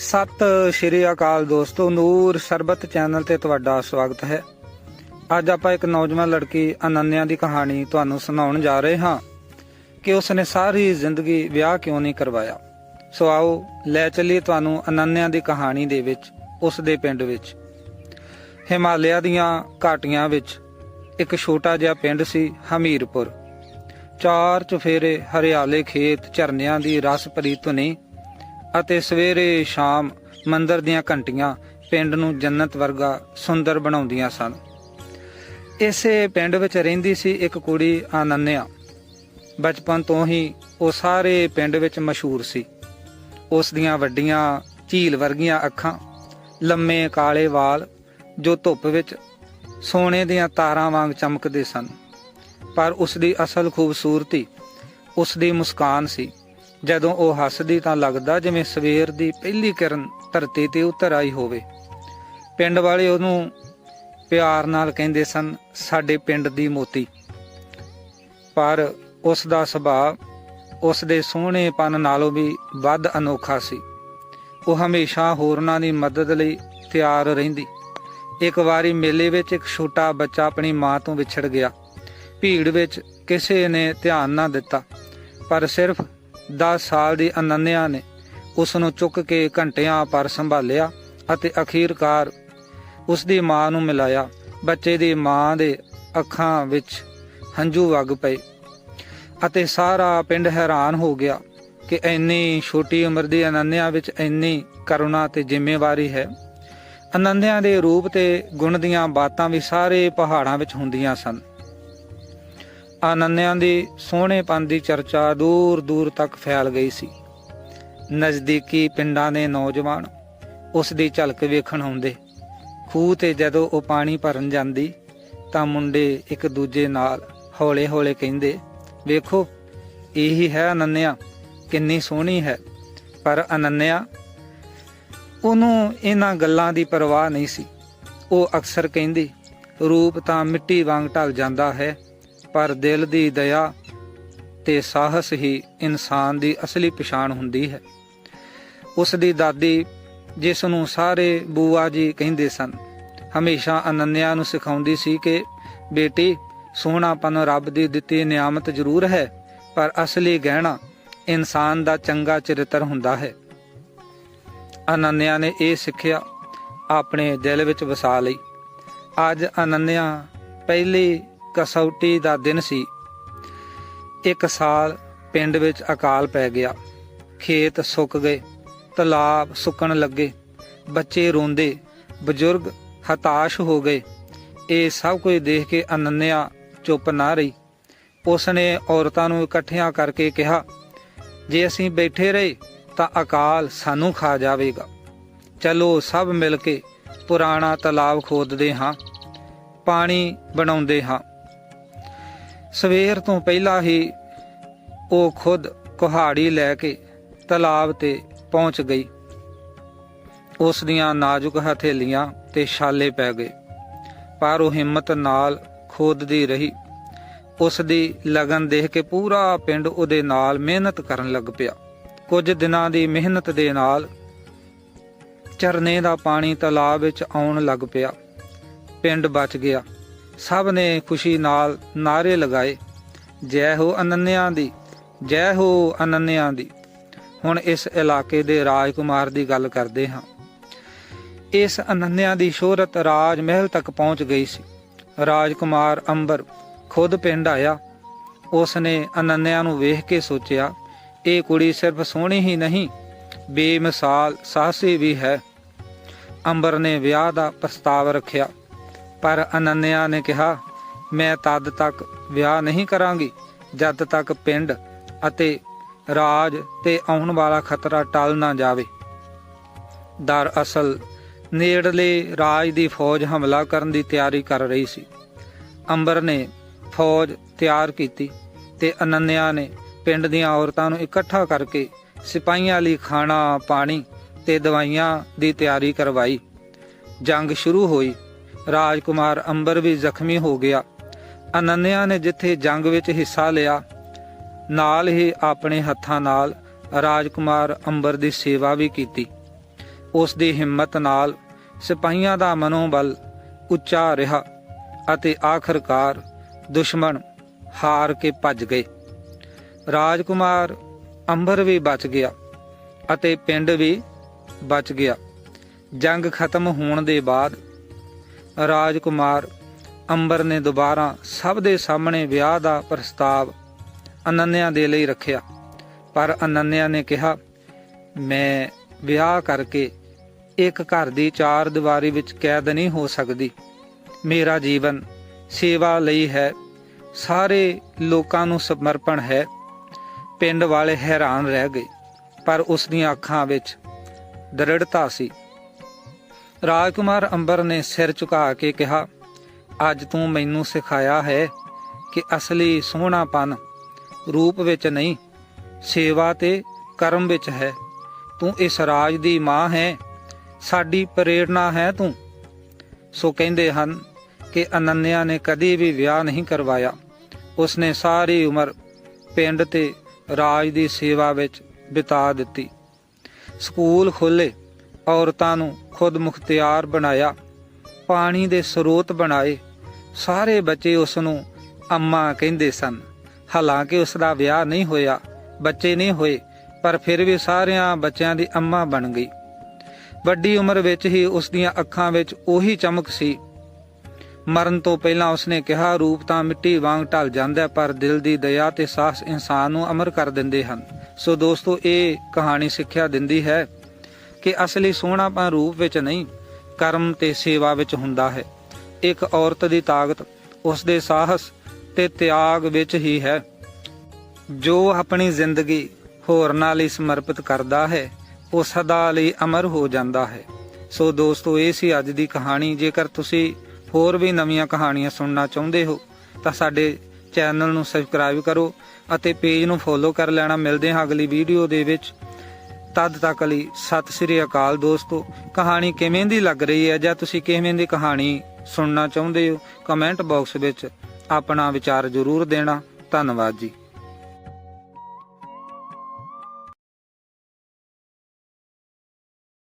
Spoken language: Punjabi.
ਸਤਿ ਸ਼੍ਰੀ ਅਕਾਲ ਦੋਸਤੋ, ਨੂਰ ਸਰਬਤ ਚੈਨਲ ਤੇ ਤੁਹਾਡਾ ਸਵਾਗਤ ਹੈ। ਅੱਜ ਆਪਾਂ ਇੱਕ ਨੌਜਵਾਨ ਲੜਕੀ ਅਨੰਨਿਆ ਦੀ ਕਹਾਣੀ ਤੁਹਾਨੂੰ ਸੁਣਾਉਣ ਜਾ ਰਹੇ ਹਾਂ ਕਿ ਉਸਨੇ ਸਾਰੀ ਜ਼ਿੰਦਗੀ ਵਿਆਹ ਕਿਉਂ ਨਹੀਂ ਕਰਵਾਇਆ। ਸੋ ਆਓ, ਲੈ ਚੱਲੀਏ ਤੁਹਾਨੂੰ ਅਨੰਨਿਆ ਦੀ ਕਹਾਣੀ ਦੇ ਵਿੱਚ, ਉਸ ਦੇ ਪਿੰਡ ਵਿੱਚ। ਹਿਮਾਲਿਆ ਦੀਆਂ ਘਾਟੀਆਂ ਵਿੱਚ ਇੱਕ ਛੋਟਾ ਜਿਹਾ ਪਿੰਡ ਸੀ ਹਮੀਰਪੁਰ। ਚਾਰ ਚੁਫੇਰੇ ਹਰਿਆਲੇ ਖੇਤ ਝਰਨਿਆਂ ਦੀ ਰਸ ਭਰੀ ਧੁਨੀ ਅਤੇ ਸਵੇਰੇ ਸ਼ਾਮ ਮੰਦਰ ਦੀਆਂ ਘੰਟੀਆਂ ਪਿੰਡ ਨੂੰ ਜੰਨਤ ਵਰਗਾ ਸੁੰਦਰ ਬਣਾਉਂਦੀਆਂ ਸਨ। ਇਸੇ ਪਿੰਡ ਵਿੱਚ ਰਹਿੰਦੀ ਸੀ ਇੱਕ ਕੁੜੀ ਆਨੰਨਿਆ। ਬਚਪਨ ਤੋਂ ਹੀ ਉਹ ਸਾਰੇ ਪਿੰਡ ਵਿੱਚ ਮਸ਼ਹੂਰ ਸੀ। ਉਸ ਦੀਆਂ ਵੱਡੀਆਂ ਝੀਲ ਵਰਗੀਆਂ ਅੱਖਾਂ, ਲੰਮੇ ਕਾਲੇ ਵਾਲ, ਜੋ ਧੁੱਪ ਵਿੱਚ ਸੋਨੇ ਦੀਆਂ ਤਾਰਾਂ ਵਾਂਗ ਚਮਕਦੇ ਸਨ। ਪਰ ਉਸ ਦੀ ਅਸਲ ਖੂਬਸੂਰਤੀ, ਉਸ ਦੀ ਮੁਸਕਾਨ ਸੀ। ਜਦੋਂ ਉਹ ਹੱਸਦੀ ਤਾਂ ਲੱਗਦਾ ਜਿਵੇਂ ਸਵੇਰ ਦੀ ਪਹਿਲੀ ਕਿਰਨ ਧਰਤੀ ਤੇ ਉਤਰ ਆਈ ਹੋਵੇ। ਪਿੰਡ ਵਾਲੇ ਉਹਨੂੰ ਪਿਆਰ ਨਾਲ ਕਹਿੰਦੇ ਸਨ, ਸਾਡੇ ਪਿੰਡ ਦੀ ਮੋਤੀ। ਪਰ ਉਸ ਦਾ ਸੁਭਾਅ ਉਸ ਦੇ ਸੋਹਣੇਪਨ ਨਾਲੋਂ ਵੀ ਵੱਧ ਅਨੋਖਾ ਸੀ। ਉਹ ਹਮੇਸ਼ਾ ਹੋਰਨਾਂ ਦੀ ਮਦਦ ਲਈ ਤਿਆਰ ਰਹਿੰਦੀ। ਇੱਕ ਵਾਰੀ ਮੇਲੇ ਵਿੱਚ ਇੱਕ ਛੋਟਾ ਬੱਚਾ ਆਪਣੀ ਮਾਂ ਤੋਂ ਵਿਛੜ ਗਿਆ। ਭੀੜ ਵਿੱਚ ਕਿਸੇ ਨੇ ਧਿਆਨ ਨਾ ਦਿੱਤਾ। ਪਰ ਸਿਰਫ 10 ਸਾਲ ਦੀ ਅਨੰਨਿਆ ਨੇ ਉਸ ਨੂੰ ਚੁੱਕ ਕੇ ਘੰਟਿਆਂ ਪਰ ਸੰਭਾਲਿਆ ਅਤੇ ਅਖੀਰਕਾਰ ਉਸ ਦੀ ਮਾਂ ਨੂੰ ਮਿਲਾਇਆ। ਬੱਚੇ ਦੀ ਮਾਂ ਦੇ ਅੱਖਾਂ ਵਿੱਚ ਹੰਝੂ ਵਗ ਪਏ ਅਤੇ ਸਾਰਾ ਪਿੰਡ ਹੈਰਾਨ ਹੋ ਗਿਆ ਕਿ ਇੰਨੀ ਛੋਟੀ ਉਮਰ ਦੀ ਅਨੰਨਿਆ ਵਿੱਚ ਇੰਨੀ ਕਰੁਣਾ ਤੇ ਜ਼ਿੰਮੇਵਾਰੀ ਹੈ। ਅਨੰਨਿਆ ਦੇ ਰੂਪ ਤੇ ਗੁਣ ਦੀਆਂ ਬਾਤਾਂ ਵੀ ਸਾਰੇ ਪਹਾੜਾਂ ਵਿੱਚ ਹੁੰਦੀਆਂ ਸਨ। ਅਨੰਨਿਆਂ ਦੀ ਸੋਹਣੇਪਨ ਦੀ ਚਰਚਾ ਦੂਰ ਦੂਰ ਤੱਕ ਫੈਲ ਗਈ ਸੀ। ਨਜ਼ਦੀਕੀ ਪਿੰਡਾਂ ਦੇ ਨੌਜਵਾਨ ਉਸ ਦੀ ਝਲਕ ਵੇਖਣ ਆਉਂਦੇ। ਖੂਹ ਤੇ ਜਦੋਂ ਉਹ ਪਾਣੀ ਭਰਨ ਜਾਂਦੀ, ਤਾਂ ਮੁੰਡੇ ਇੱਕ ਦੂਜੇ ਨਾਲ ਹੌਲੇ-ਹੌਲੇ ਕਹਿੰਦੇ, ਵੇਖੋ, ਇਹੀ ਹੈ ਅਨੰਨਿਆ, ਕਿੰਨੀ ਸੋਹਣੀ ਹੈ। ਪਰ ਅਨੰਨਿਆ, ਉਹਨੂੰ ਇਹਨਾਂ ਗੱਲਾਂ ਦੀ ਪਰਵਾਹ ਨਹੀਂ ਸੀ। ਉਹ ਅਕਸਰ ਕਹਿੰਦੀ, ਰੂਪ ਤਾਂ ਮਿੱਟੀ ਵਾਂਗ ਢਲ ਜਾਂਦਾ ਹੈ ਪਰ ਦਿਲ ਦੀ ਦਇਆ ਤੇ ਸਾਹਸ ਹੀ ਇਨਸਾਨ ਦੀ ਅਸਲੀ ਪਛਾਣ ਹੁੰਦੀ ਹੈ। ਉਸ ਦੀ ਦਾਦੀ ਜਿਸ ਨੂੰ ਸਾਰੇ ਬੂਆ ਜੀ ਕਹਿੰਦੇ ਸਨ, ਹਮੇਸ਼ਾ ਅਨੰਨਿਆ ਨੂੰ ਸਿਖਾਉਂਦੀ ਸੀ ਕਿ, ਬੇਟੀ, ਸੋਹਣਾਪਨ ਰੱਬ ਦੀ ਦਿੱਤੀ ਨਿਆਮਤ ਜ਼ਰੂਰ ਹੈ, ਪਰ ਅਸਲੀ ਗਹਿਣਾ ਇਨਸਾਨ ਦਾ ਚੰਗਾ ਚਰਿੱਤਰ ਹੁੰਦਾ ਹੈ। ਅਨੰਨਿਆ ਨੇ ਇਹ ਸਿੱਖਿਆ ਆਪਣੇ ਦਿਲ ਵਿੱਚ ਵਸਾ ਲਈ। ਅੱਜ ਅਨੰਨਿਆ ਪਹਿਲੀ ਕਸੌਟੀ ਦਾ ਦਿਨ ਸੀ। ਇੱਕ ਸਾਲ ਪਿੰਡ ਵਿੱਚ ਅਕਾਲ ਪੈ ਗਿਆ। ਖੇਤ ਸੁੱਕ ਗਏ, ਤਲਾਬ ਸੁੱਕਣ ਲੱਗੇ, ਬੱਚੇ ਰੋਂਦੇ, ਬਜ਼ੁਰਗ ਹਤਾਸ਼ ਹੋ ਗਏ। ਇਹ ਸਭ ਕੁਝ ਦੇਖ ਕੇ ਅਨੰਨਿਆ ਚੁੱਪ ਨਾ ਰਹੀ। ਉਸਨੇ ਔਰਤਾਂ ਨੂੰ ਇਕੱਠਿਆਂ ਕਰਕੇ ਕਿਹਾ, ਜੇ ਅਸੀਂ ਬੈਠੇ ਰਹੇ ਤਾਂ ਅਕਾਲ ਸਾਨੂੰ ਖਾ ਜਾਵੇਗਾ। ਚਲੋ ਸਭ ਮਿਲ ਕੇ ਪੁਰਾਣਾ ਤਲਾਬ ਖੋਦਦੇ ਹਾਂ, ਪਾਣੀ ਬਣਾਉਂਦੇ ਹਾਂ। ਸਵੇਰ ਤੋਂ ਪਹਿਲਾਂ ਹੀ ਉਹ ਖੁਦ ਕੁਹਾੜੀ ਲੈ ਕੇ ਤਲਾਬ ਤੇ ਪਹੁੰਚ ਗਈ। ਉਸ ਦੀਆਂ ਨਾਜ਼ੁਕ ਹਥੇਲੀਆਂ ਤੇ ਛਾਲੇ ਪੈ ਗਏ, ਪਰ ਉਹ ਹਿੰਮਤ ਨਾਲ ਖੋਦਦੀ ਰਹੀ। ਉਸ ਦੀ ਲਗਨ ਦੇਖ ਕੇ ਪੂਰਾ ਪਿੰਡ ਉਹਦੇ ਨਾਲ ਮਿਹਨਤ ਕਰਨ ਲੱਗ ਪਿਆ। ਕੁਝ ਦਿਨਾਂ ਦੀ ਮਿਹਨਤ ਦੇ ਨਾਲ ਝਰਨੇ ਦਾ ਪਾਣੀ ਤਲਾਬ ਵਿੱਚ ਆਉਣ ਲੱਗ ਪਿਆ। ਪਿੰਡ ਬਚ ਗਿਆ। ਸਭ ਨੇ ਖੁਸ਼ੀ ਨਾਲ ਨਾਰੇ ਲਗਾਏ, ਜੈ ਹੋ ਅਨੰਨਿਆਂ ਦੀ, ਜੈ ਹੋ ਅਨੰਨਿਆਂ ਦੀ। ਹੁਣ ਇਸ ਇਲਾਕੇ ਦੇ ਰਾਜਕੁਮਾਰ ਦੀ ਗੱਲ ਕਰਦੇ ਹਾਂ। ਇਸ ਅਨੰਨਿਆਂ ਦੀ ਸ਼ੋਹਰਤ ਰਾਜ ਮਹਿਲ ਤੱਕ ਪਹੁੰਚ ਗਈ ਸੀ। ਰਾਜਕੁਮਾਰ ਅੰਬਰ ਖੁਦ ਪਿੰਡ ਆਇਆ। ਉਸ ਨੇ ਅਨੰਨਿਆਂ ਨੂੰ ਵੇਖ ਕੇ ਸੋਚਿਆ, ਇਹ ਕੁੜੀ ਸਿਰਫ ਸੋਹਣੀ ਹੀ ਨਹੀਂ, ਬੇਮਿਸਾਲ, ਸਾਹਸੀ ਵੀ ਹੈ। ਅੰਬਰ ਨੇ ਵਿਆਹ ਦਾ ਪ੍ਰਸਤਾਵ ਰੱਖਿਆ। ਪਰ ਅਨੰਨਿਆ ਨੇ ਕਿਹਾ, ਮੈਂ ਤਦ ਤੱਕ ਵਿਆਹ ਨਹੀਂ ਕਰਾਂਗੀ, ਜਦ ਤੱਕ ਪਿੰਡ ਅਤੇ ਰਾਜ ਤੇ ਆਉਣ ਵਾਲਾ ਖਤਰਾ ਟਲ ਨਾ ਜਾਵੇ। ਦਰਅਸਲ, ਨੇੜਲੇ ਰਾਜ ਦੀ ਫੌਜ ਹਮਲਾ ਕਰਨ ਦੀ ਤਿਆਰੀ ਕਰ ਰਹੀ ਸੀ। ਅੰਬਰ ਨੇ ਫੌਜ ਤਿਆਰ ਕੀਤੀ ਤੇ ਅਨੰਨਿਆ ਨੇ ਪਿੰਡ ਦੀਆਂ ਔਰਤਾਂ ਨੂੰ ਇਕੱਠਾ ਕਰਕੇ ਸਿਪਾਹੀਆਂ ਲਈ ਖਾਣਾ, ਪਾਣੀ ਤੇ ਦਵਾਈਆਂ ਦੀ ਤਿਆਰੀ ਕਰਵਾਈ। ਜੰਗ ਸ਼ੁਰੂ ਹੋਈ ਰਾਜਕੁਮਾਰ ਅੰਬਰ ਵੀ ਜ਼ਖਮੀ ਹੋ ਗਿਆ। ਅਨੰਨਿਆ ਨੇ ਜਿੱਥੇ ਜੰਗ ਵਿੱਚ ਹਿੱਸਾ ਲਿਆ, ਨਾਲ ਹੀ ਆਪਣੇ ਹੱਥਾਂ ਨਾਲ ਰਾਜਕੁਮਾਰ ਅੰਬਰ ਦੀ ਸੇਵਾ ਵੀ ਕੀਤੀ। ਉਸ ਦੀ ਹਿੰਮਤ ਨਾਲ ਸਿਪਾਹੀਆਂ ਦਾ ਮਨੋਬਲ ਉੱਚਾ ਰਿਹਾ ਅਤੇ ਆਖਰਕਾਰ ਦੁਸ਼ਮਣ ਹਾਰ ਕੇ ਭੱਜ ਗਏ। ਰਾਜਕੁਮਾਰ ਅੰਬਰ ਵੀ ਬਚ ਗਿਆ ਅਤੇ ਪਿੰਡ ਵੀ ਬਚ ਗਿਆ। ਜੰਗ ਖਤਮ ਹੋਣ ਦੇ ਬਾਅਦ ਰਾਜਕੁਮਾਰ ਅੰਬਰ ਨੇ ਦੁਬਾਰਾ ਸਭ ਦੇ ਸਾਹਮਣੇ ਵਿਆਹ ਦਾ ਪ੍ਰਸਤਾਵ ਅਨੰਨਿਆ ਦੇ ਲਈ ਰੱਖਿਆ। ਪਰ ਅਨੰਨਿਆ ਨੇ ਕਿਹਾ, ਮੈਂ ਵਿਆਹ ਕਰਕੇ ਇੱਕ ਘਰ ਦੀ ਚਾਰ ਦੀਵਾਰੀ ਵਿੱਚ ਕੈਦ ਨਹੀਂ ਹੋ ਸਕਦੀ। ਮੇਰਾ ਜੀਵਨ ਸੇਵਾ ਲਈ ਹੈ। ਸਾਰੇ ਲੋਕਾਂ ਨੂੰ ਸਮਰਪਣ ਹੈ। ਪਿੰਡ ਵਾਲੇ ਹੈਰਾਨ ਰਹਿ ਗਏ, ਪਰ ਉਸ ਦੀਆਂ ਅੱਖਾਂ ਵਿੱਚ ਦ੍ਰਿੜਤਾ ਸੀ। ਰਾਜਕੁਮਾਰ ਅੰਬਰ ਨੇ ਸਿਰ ਝੁਕਾ ਕੇ ਕਿਹਾ, ਅੱਜ ਤੂੰ ਮੈਨੂੰ ਸਿਖਾਇਆ ਹੈ ਕਿ ਅਸਲੀ ਸੋਹਣਾਪਨ ਰੂਪ ਵਿੱਚ ਨਹੀਂ, ਸੇਵਾ ਤੇ ਕਰਮ ਵਿੱਚ ਹੈ। ਤੂੰ ਇਸ ਰਾਜ ਦੀ ਮਾਂ ਹੈ, ਸਾਡੀ ਪ੍ਰੇਰਣਾ ਹੈ ਤੂੰ। ਸੋ ਕਹਿੰਦੇ ਹਨ ਕਿ ਅਨੰਨਿਆ ਨੇ ਕਦੀ ਵੀ ਵਿਆਹ ਨਹੀਂ ਕਰਵਾਇਆ। ਉਸਨੇ ਸਾਰੀ ਉਮਰ ਪਿੰਡ ਤੇ ਰਾਜ ਦੀ ਸੇਵਾ ਵਿੱਚ ਬਿਤਾ ਦਿੱਤੀ। ਸਕੂਲ ਖੋਲੇ ਔਰਤਾਂ ਨੂੰ ਖੁਦ ਮੁਖਤਿਆਰ ਬਣਾਇਆ, ਪਾਣੀ ਦੇ ਸਰੋਤ ਬਣਾਏ। ਸਾਰੇ ਬੱਚੇ ਉਸ ਨੂੰ ਅੰਮਾ ਕਹਿੰਦੇ ਸਨ। ਹਾਲਾਂਕਿ ਉਸ ਦਾ ਵਿਆਹ ਨਹੀਂ ਹੋਇਆ, ਬੱਚੇ ਨਹੀਂ ਹੋਏ, ਪਰ ਫਿਰ ਵੀ ਸਾਰਿਆਂ ਬੱਚਿਆਂ ਦੀ ਅੰਮਾ ਬਣ ਗਈ। ਵੱਡੀ ਉਮਰ ਵਿੱਚ ਹੀ ਉਸ ਦੀਆਂ ਅੱਖਾਂ ਵਿੱਚ ਉਹੀ ਚਮਕ ਸੀ। ਮਰਨ ਤੋਂ ਪਹਿਲਾਂ ਉਸਨੇ ਕਿਹਾ, ਰੂਪ ਤਾਂ ਮਿੱਟੀ ਵਾਂਗ ਢਲ ਜਾਂਦਾ ਪਰ ਦਿਲ ਦੀ ਦਇਆ ਤੇ ਸਾਹਸ ਇਨਸਾਨ ਨੂੰ ਅਮਰ ਕਰ ਦਿੰਦੇ ਹਨ। ਸੋ ਦੋਸਤੋ, ਇਹ ਕਹਾਣੀ ਸਿੱਖਿਆ ਦਿੰਦੀ ਹੈ। ਕਿ ਅਸਲੀ ਸੋਹਣਾਪਨ ਰੂਪ ਵਿੱਚ ਨਹੀਂ, ਕਰਮ ਤੇ ਸੇਵਾ ਵਿੱਚ ਹੁੰਦਾ ਹੈ। ਇੱਕ ਔਰਤ ਦੀ ਤਾਕਤ ਉਸ ਦੇ ਸਾਹਸ ਤੇ ਤਿਆਗ ਵਿੱਚ ਹੀ ਹੈ। ਜੋ ਆਪਣੀ ਜ਼ਿੰਦਗੀ ਹੋਰਨਾਂ ਲਈ ਸਮਰਪਿਤ ਕਰਦਾ ਹੈ, ਉਹ ਸਦਾ ਲਈ ਅਮਰ ਹੋ ਜਾਂਦਾ ਹੈ। ਸੋ ਦੋਸਤੋ, ਇਹ ਸੀ ਅੱਜ ਦੀ ਕਹਾਣੀ। ਜੇਕਰ ਤੁਸੀਂ ਹੋਰ ਵੀ ਨਵੀਆਂ ਕਹਾਣੀਆਂ ਸੁਣਨਾ ਚਾਹੁੰਦੇ ਹੋ, ਤਾਂ ਸਾਡੇ ਚੈਨਲ ਨੂੰ ਸਬਸਕ੍ਰਾਈਬ ਕਰੋ ਅਤੇ ਪੇਜ ਨੂੰ ਫੋਲੋ ਕਰ ਲੈਣਾ। ਮਿਲਦੇ ਹਾਂ ਅਗਲੀ ਵੀਡੀਓ ਦੇ ਵਿੱਚ। ਤਦ ਤੱਕ ਲਈ ਸਤਿ ਸ੍ਰੀ ਅਕਾਲ ਦੋਸਤੋ। ਕਹਾਣੀ ਕਿਵੇਂ ਦੀ ਲੱਗ ਰਹੀ ਹੈ ਜਾਂ ਤੁਸੀਂ ਕਿਵੇਂ ਦੀ ਕਹਾਣੀ ਸੁਣਨਾ ਚਾਹੁੰਦੇ ਹੋ? ਕਮੈਂਟ ਬਾਕਸ ਵਿੱਚ ਆਪਣਾ ਵਿਚਾਰ ਜ਼ਰੂਰ ਦੇਣਾ। ਧੰਨਵਾਦ ਜੀ।